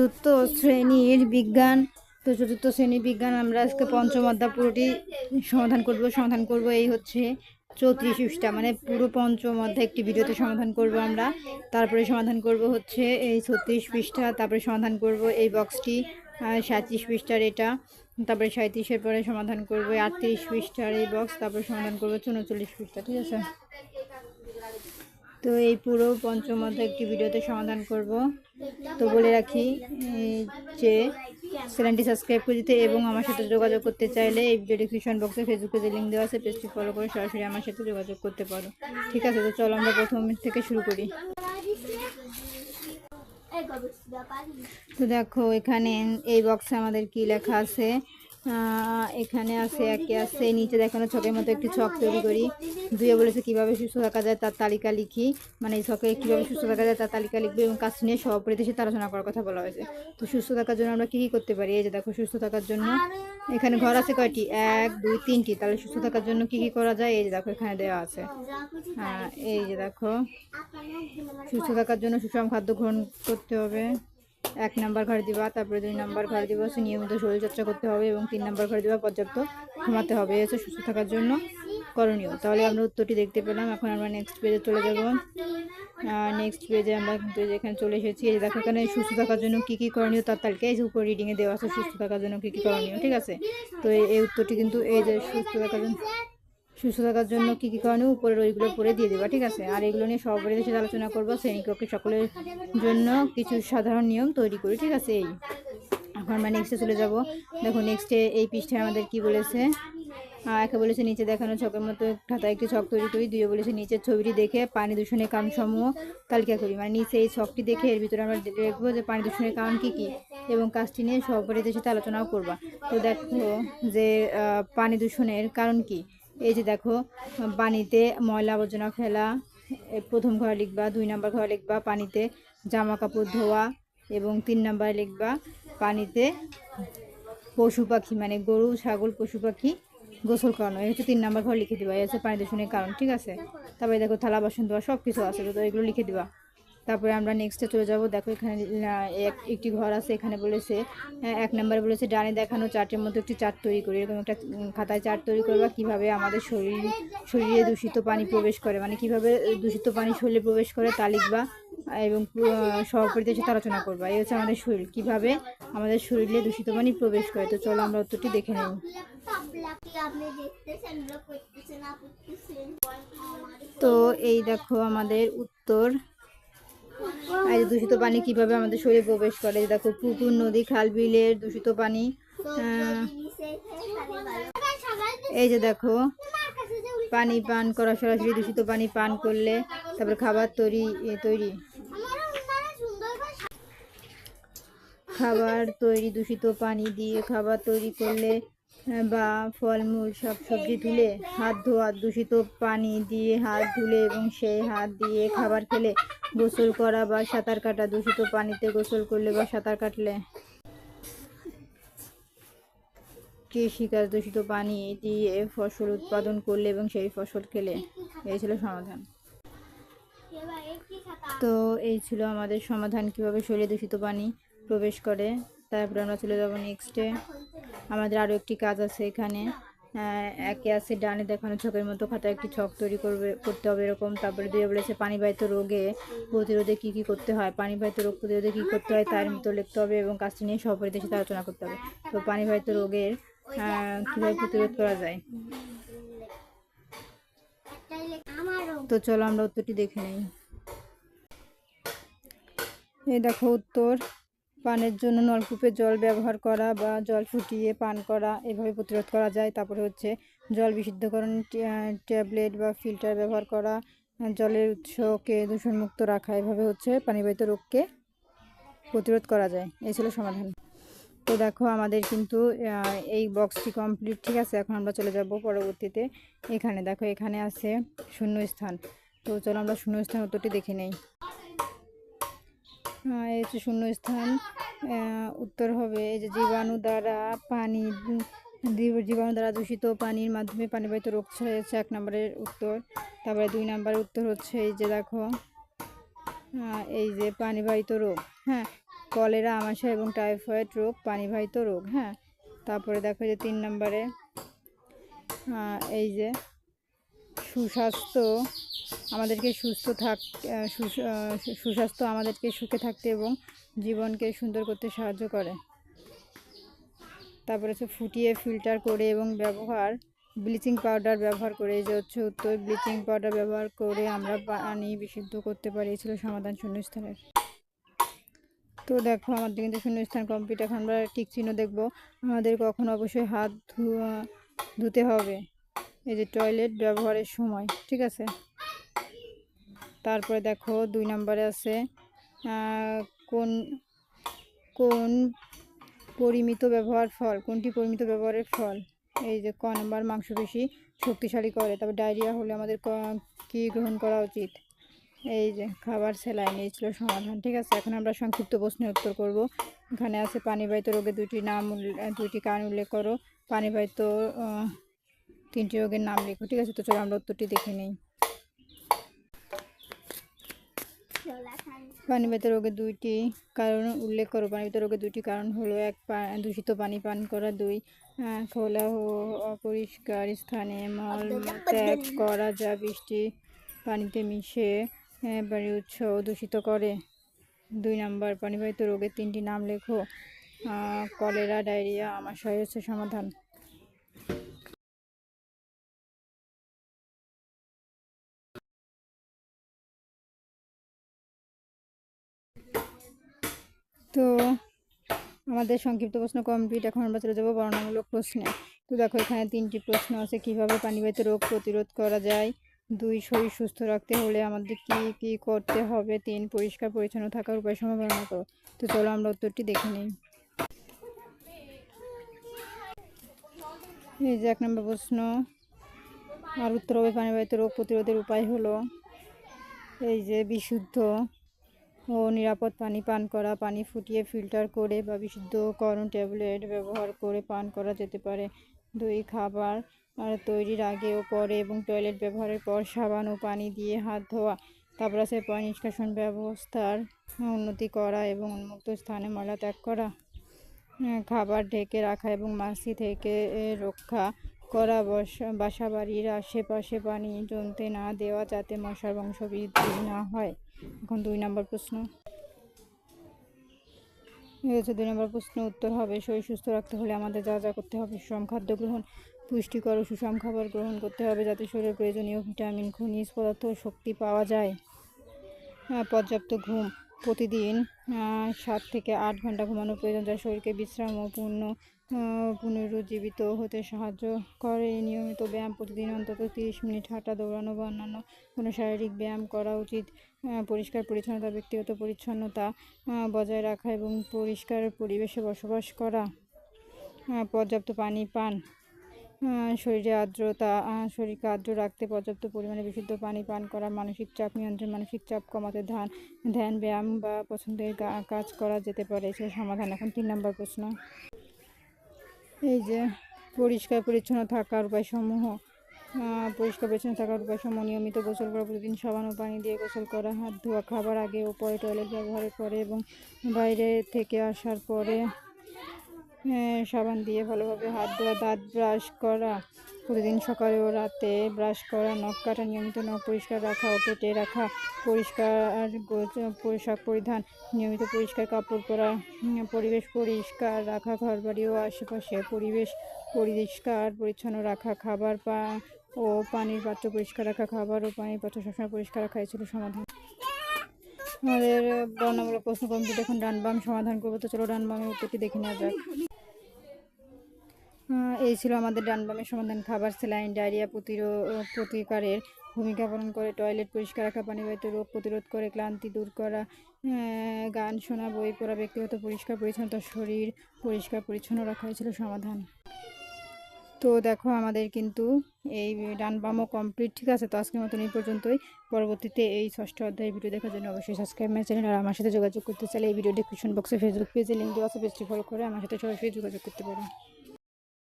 চতুর্থ শ্রেণির বিজ্ঞান, তো চতুর্থ শ্রেণির বিজ্ঞান আমরা আজকে পঞ্চম অধ্যায় পুরোটি সমাধান করব সমাধান করব এই হচ্ছে চৌত্রিশ পৃষ্ঠা মানে পুরো পঞ্চম অধ্যায় একটি ভিডিওতে সমাধান করব আমরা। তারপরে সমাধান করব হচ্ছে এই ছত্রিশ পৃষ্ঠা, তারপরে সমাধান করব এই বক্সটি সাঁত্রিশ পৃষ্ঠার এটা, তারপরে সাঁত্রিশের পরে সমাধান করব আটত্রিশ পৃষ্ঠার এই বক্স, তারপরে সমাধান করব উনচল্লিশ পৃষ্ঠা, ঠিক আছে? তো এই পুরো পঞ্চম অধ্যায় একটি ভিডিওতে সমাধান করব। তো বলে রাখি যে চ্যানেলটি সাবস্ক্রাইব করে দিতে এবং আমার সাথে যোগাযোগ করতে চাইলে এই ভিডিও ডিসক্রিপশন বক্সে ফেসবুকে যে লিঙ্ক দেওয়া আছে পেজটি ফলো করে সরাসরি আমার সাথে যোগাযোগ করতে পারো। ঠিক আছে, তো চলো আমরা প্রথম থেকে শুরু করি। তো দেখো, এখানে এই বক্সে আমাদের কি লেখা আছে? এখানে আছে একে আছে, নিচে দেখানো ছকের মতো একটি ছক তৈরি করি। দুয়ে বলেছে কীভাবে সুস্থ থাকা যায় তার তালিকা লিখি। মানে এই ছকে কীভাবে সুস্থ থাকা যায় তার তালিকা লিখবে এবং কাজ নিয়ে সভাপতির সাথে আলোচনা করার কথা বলা হয়েছে। তো সুস্থ থাকার জন্য আমরা কি কি করতে পারি? এই যে দেখো, সুস্থ থাকার জন্য এখানে ঘর আছে কয়টি? এক, দুই, তিনটি। তাহলে সুস্থ থাকার জন্য কি কি করা যায়? এই যে দেখো, এখানে দেওয়া আছে। হ্যাঁ এই যে দেখো, সুস্থ থাকার জন্য সুষম খাদ্য গ্রহণ করতে হবে। এক নাম্বার ঘর দিবা, তারপরে দুই নাম্বার ঘর দিবা, হচ্ছে নিয়মিত শরীরচর্চা করতে হবে এবং তিন নাম্বার ঘর দিবা, পর্যাপ্ত ঘুমাতে হবে, হচ্ছে সুস্থ থাকার জন্য করণীয়। তাহলে আমরা উত্তরটি দেখতে পেলাম, এখন আমরা নেক্সট পেজে চলে যাব। নেক্সট পেজে আমরা কিন্তু এই যে এখানে চলে এসেছি, এই দেখো এখানে সুস্থ থাকার জন্য কী কী করণীয়, তার তালিকা এই যে উপর রিডিংয়ে দেওয়া আছে, সুস্থ থাকার জন্য কী কী করণীয়, ঠিক আছে? তো এই উত্তরটি কিন্তু এই যে সুস্থ থাকার জন্য সুস্থ থাকার জন্য কী কী করণীয় উপরের ওইগুলো পরে দিয়ে দেবা, ঠিক আছে? আর এগুলো নিয়ে সবারই সাথে আলোচনা করব শ্রেণীকক্ষে সকলের জন্য কিছু সাধারণ নিয়ম তৈরি করি, ঠিক আছে? এই, এখন আমরা নেক্সটে চলে যাব। দেখো নেক্সটে এই পৃষ্ঠায় আমাদের কি বলেছে? একে বলেছে নিচে দেখানো ছকের মতো খাতায় একটি ছক তৈরি করি দুয়ে বলেছে নিচের ছবিটি দেখে পানি দূষণের কারণসমূহ তালিকা করি। মানে নিচে এই ছকটি দেখে এর ভিতরে আমরা দেখব যে পানি দূষণের কারণ কী কী এবং কাজটি নিয়ে সহপাঠীদের সাথে আলোচনাও করবা। তো দেখো যে পানি দূষণের কারণ কি? এই যে দেখো, পানিতে ময়লা আবর্জনা ফেলা প্রথম ঘরে লিখবা, দুই নাম্বার ঘরে লিখবা, পানিতে জামা কাপড় ধোয়া এবং তিন নাম্বারে লিখবা, পানিতে পশু পাখি মানে গরু, ছাগল, পশু পাখি গোসল করানো। এই হচ্ছে তিন নাম্বার ঘর লিখে দিবা, এই হচ্ছে পানি দূষণের কারণ, ঠিক আছে? তারপরে দেখো থালা, বাসন ধোয়া সব কিছু আছে, তো এগুলো লিখে দিবা। তারপরে আমরা নেক্সটে চলে যাব। দেখো এখানে এক- একটি ঘর আছে এখানে বলেছে আহ, এক নম্বরে বলেছে ডানে দেখানো চার্টের মতো একটি চার্ট তৈরি করি। এরকম একটা খাতায় চার্ট তৈরি করবা কীভাবে আমাদের শরীর শরীরে দূষিত পানি প্রবেশ করে। মানে কীভাবে দূষিত পানি শরীরে প্রবেশ করে তা লিখবা এবং সহপাঠীদের সাথে আলোচনা করবা। এই হচ্ছে আমাদের শরীর। কীভাবে আমাদের শরীরে দূষিত পানি প্রবেশ করে? তো চলো আমরা উত্তরটি দেখে নেব তো এই দেখো আমাদের উত্তর। আর দূষিত পানি কীভাবে আমাদের শরীরে প্রবেশ করে দেখো পুকুর, নদী, খাল, বিলের দূষিত পানি। এই যে দেখো, পানি পান করা, সরাসরি দূষিত পানি পান করলে তারপর খাবার তৈরি তৈরি। খাবার তৈরি, দূষিত পানি দিয়ে খাবার তৈরি করলে বা ফলমূল সব সবজি তুলে হাত ধোয়া, দূষিত পানি দিয়ে হাত ধুলে এবং সেই হাত দিয়ে খাবার খেলে গোসল করা বা সাঁতার কাটা, দূষিত পানিতে গোসল করলে বা সাঁতার কাটলে। কৃষিকাজ দূষিত পানি দিয়ে ফসল উৎপাদন করলে এবং সেই ফসল খেলে। এই ছিল সমাধান। তো এই ছিল আমাদের সমাধান, কীভাবে শরীরে দূষিত পানি প্রবেশ করে। তারপরে আমরা চলে যাব নেক্সটে আমাদের আরও একটি কাজ আছে এখানে। একে আছে ডানে দেখানো ছকের মতো খাতায় একটি ছক তৈরি করবে, করতে হবে এরকম। তারপরে দুয়ে বলেছে পানিবাহিত রোগে প্রতিরোধে কী কী করতে হয়? পানিবাহিত রোগ প্রতিরোধে কী করতে হয় তার মতো লিখতে হবে এবং কাজটি নিয়ে সহপরিদের সাথে আলোচনা করতে হবে। তো পানিবাহিত রোগের কীভাবে প্রতিরোধ করা যায়? তো চলো আমরা উত্তরটি দেখে নিই। এই দেখো উত্তর। পানের জন্য নলকূপের জল ব্যবহার করা বা জল ফুটিয়ে পান করা এভাবে প্রতিরোধ করা যায়। তারপরে হচ্ছে জল বিশুদ্ধকরণ ট্যাবলেট বা ফিল্টার ব্যবহার করা, জলের উৎসকে দূষণমুক্ত রাখা, এভাবে হচ্ছে পানিবাহিত রোগকে প্রতিরোধ করা যায়। এই ছিল সমাধান। তো দেখো আমাদের কিন্তু এই বক্সটি কমপ্লিট, ঠিক আছে? এখন আমরা চলে যাব পরবর্তীতে। এখানে, দেখো এখানে আছে শূন্য স্থান তো চলো আমরা শূন্য স্থান উত্তরটি দেখে নেই। আহ, এই হচ্ছে শূন্য স্থান উত্তর হবে যে জীবাণু দ্বারা পানি জীবাণু দ্বারা দূষিত পানির মাধ্যমে পানিবাহিত রোগ ছড়িয়েছে এক নম্বরের উত্তর। তারপরে দুই নম্বরের উত্তর হচ্ছে এই যে দেখো এই যে পানিবাহিত রোগ হ্যাঁ কলেরা আমাশয় এবং টাইফয়েড রোগ পানিবাহিত রোগ হ্যাঁ। তারপরে দেখো যে তিন নম্বরে এই যে সুস্বাস্থ্য, আমাদেরকে সুস্থ থাক সুস্বাস্থ্য আমাদেরকে সুখে থাকতে এবং জীবনকে সুন্দর করতে সাহায্য করে। তারপরে হচ্ছে ফুটিয়ে ফিল্টার করে এবং ব্যবহার ব্লিচিং পাউডার ব্যবহার করে। যে হচ্ছে উত্তর ব্লিচিং পাউডার ব্যবহার করে আমরা পানি বিশুদ্ধ করতে পারি। এই ছিল সমাধান শূন্যস্থানের। তো দেখো, আমাদের কিন্তু শূন্যস্থান কমপ্লিট এখন আমরা টিক চিহ্ন দেখব। আমাদের কখন অবশ্যই হাত ধুতে হবে। এই যে টয়লেট ব্যবহারের সময়, ঠিক আছে? তারপরে দেখো দুই নম্বরে আছে কোন কোন পরিমিত ব্যবহার ফল, কোনটি পরিমিত ব্যবহারের ফল? এই যে ক নম্বর, মাংসপেশি শক্তিশালী করে, তারপর ডায়রিয়া হলে আমাদের ক- গ্রহণ করা উচিত? এই যে খাবার সেলাই এই ছিল সমাধান, ঠিক আছে? এখন আমরা সংক্ষিপ্ত প্রশ্নের উত্তর করব। এখানে আছে পানিবাহিত রোগের দুটি নাম দুইটি কারণ উল্লেখ করো। পানিবাহিত তিনটি রোগের নাম লেখো, ঠিক আছে? তো চলো আমরা উত্তরটি দেখে নিই। পানিবাহিত রোগের দুইটি কারণ উল্লেখ করো। পানিবাহিত রোগের দুইটি কারণ হলো এক দূষিত পানি পান করা, দুই খোলা ও অপরিষ্কার স্থানে মল ত্যাগ করা যা বৃষ্টি পানিতে মিশে বাড়ির উৎস দূষিত করে। দুই নাম্বার, পানিবাহিত রোগের তিনটি নাম লেখো। কলেরা, ডায়রিয়া আমাশয় হচ্ছে সমাধান। আমাদের সংক্ষিপ্ত প্রশ্ন কমপ্লিট এখন আমরা চলে যাব বর্ণনামূলক প্রশ্নে। তো দেখো, এখানে তিনটি প্রশ্ন আছে, কীভাবে পানিবাহিত রোগ প্রতিরোধ করা যায়? দুই, শরীর সুস্থ রাখতে হলে আমাদের কি কি করতে হবে? তিন, পরিষ্কার, পরিচ্ছন্ন থাকার উপায় সম্ভাবনা করো তো চলো আমরা উত্তরটি দেখে নিই। এই যে এক নম্বর প্রশ্ন, আর উত্তর হবে, পানিবাহিত রোগ প্রতিরোধের উপায় হলো, এই যে বিশুদ্ধ ও নিরাপদ পানি পান করা, পানি ফুটিয়ে ফিল্টার করে বা বিশুদ্ধকরণ ট্যাবলেট ব্যবহার করে পান করা যেতে পারে। দুই, খাবার তৈরির আগে ও পরে এবং টয়লেট ব্যবহারের পর সাবান ও পানি দিয়ে হাত ধোয়া, তারপর আছে পানি নিষ্কাশন ব্যবস্থার উন্নতি করা এবং উন্মুক্ত স্থানে ময়লা ত্যাগ করা। খাবার ঢেকে রাখা এবং মাছি থেকে রক্ষা করা বসা বাসা বাড়ির আশেপাশে পানি জমতে না দেওয়া যাতে মশার বংশবৃদ্ধি না হয়। এখন দুই নম্বর প্রশ্ন। হচ্ছে দুই নম্বর প্রশ্ন। উত্তর হবে, শরীর সুস্থ রাখতে হলে আমাদের যা যা করতে হবে সুষম খাদ্য গ্রহণ, পুষ্টিকর ও সুষম খাবার গ্রহণ করতে হবে যাতে শরীরের প্রয়োজনীয় ভিটামিন, খনিজ পদার্থ শক্তি পাওয়া যায়। পর্যাপ্ত ঘুম প্রতিদিন সাত থেকে আট ঘণ্টা ঘুমানোর প্রয়োজন যা শরীরকে বিশ্রাম ও পূর্ণ পুনরুজ্জীবিত হতে সাহায্য করে। নিয়মিত ব্যায়াম প্রতিদিন অন্তত তিরিশ মিনিট হাঁটা, দৌড়ানো বা অন্যান্য কোনো শারীরিক ব্যায়াম করা উচিত। পরিষ্কার পরিচ্ছন্নতা, ব্যক্তিগত পরিচ্ছন্নতা বজায় রাখা এবং পরিষ্কার পরিবেশে বসবাস করা। পর্যাপ্ত পানি পান। শরীরে আর্দ্রতা শরীরকে আর্দ্র রাখতে পর্যাপ্ত পরিমাণে বিশুদ্ধ পানি পান করা, মানসিক চাপ নিয়ন্ত্রণ, মানসিক চাপ কমাতে ধ্যান ধ্যান ব্যায়াম বা পছন্দের কাজ করা যেতে পারে। সে সমাধান এখন তিন নম্বর প্রশ্ন। এই যে পরিষ্কার পরিচ্ছন্ন থাকার উপায়সমূহ সমূহ পরিষ্কার পরিচ্ছন্ন থাকার উপায়সমূহ নিয়মিত গোসল করা, প্রতিদিন সাবান, পানি দিয়ে গোসল করা, হাত ধোয়া, খাবার আগে ও পরে টয়লেট ব্যবহারের পরে এবং বাইরে থেকে আসার পরে সাবান দিয়ে ভালোভাবে হাত ধোয়া, দাঁত ব্রাশ করা, প্রতিদিন সকালে ও রাতে ব্রাশ করা, নখ কাটা, নিয়মিত নখ পরিষ্কার রাখা ও কেটে রাখা, পরিষ্কার পোশাক পরিধান, নিয়মিত পরিষ্কার কাপড় পরা পরিবেশ পরিষ্কার রাখা, ঘরবাড়ি ও আশেপাশে পরিবেশ পরিষ্কার পরিচ্ছন্ন রাখা, খাবার পা ও পানির পাত্র পরিষ্কার রাখা, খাবার ও পানির পাত্র সবসময় পরিষ্কার রাখা, এই ছিল সমাধান। আমাদের বর্ণমূলক প্রশ্ন কমপ্লিট, এখন ডান বাম সমাধান করব, তো চলো ডান বামের উত্তরটি দেখে নেওয়া যাক। এই ছিল আমাদের ডানবামের সমাধান। খাবার, স্যালাইন, ডায়রিয়া প্রতিরোধ প্রতিকারের ভূমিকা পালন করে। টয়লেট পরিষ্কার রাখা, পানিবাহিত রোগ প্রতিরোধ করে, ক্লান্তি দূর করা গান শোনা, বই পড়া, ব্যক্তিগত পরিষ্কার, পরিচ্ছন্নতা, শরীর পরিষ্কার, পরিচ্ছন্ন রাখা হয়েছিল সমাধান। তো দেখো আমাদের কিন্তু এই ডান বামও কমপ্লিট ঠিক আছে? তো আজকের মতন এই পর্যন্তই। পরবর্তীতে এই ষষ্ঠ অধ্যায়ের ভিডিও দেখার জন্য অবশ্যই সাবস্ক্রাইব মাই চ্যানেল আর আমার সাথে যোগাযোগ করতে চাইলে এই ভিডিও ডিসক্রিপশন বক্সে ফেসবুক পেজে লিঙ্ক দেওয়া আছে। ফলো করে আমার সাথে সরাসরি যোগাযোগ করতে পারো।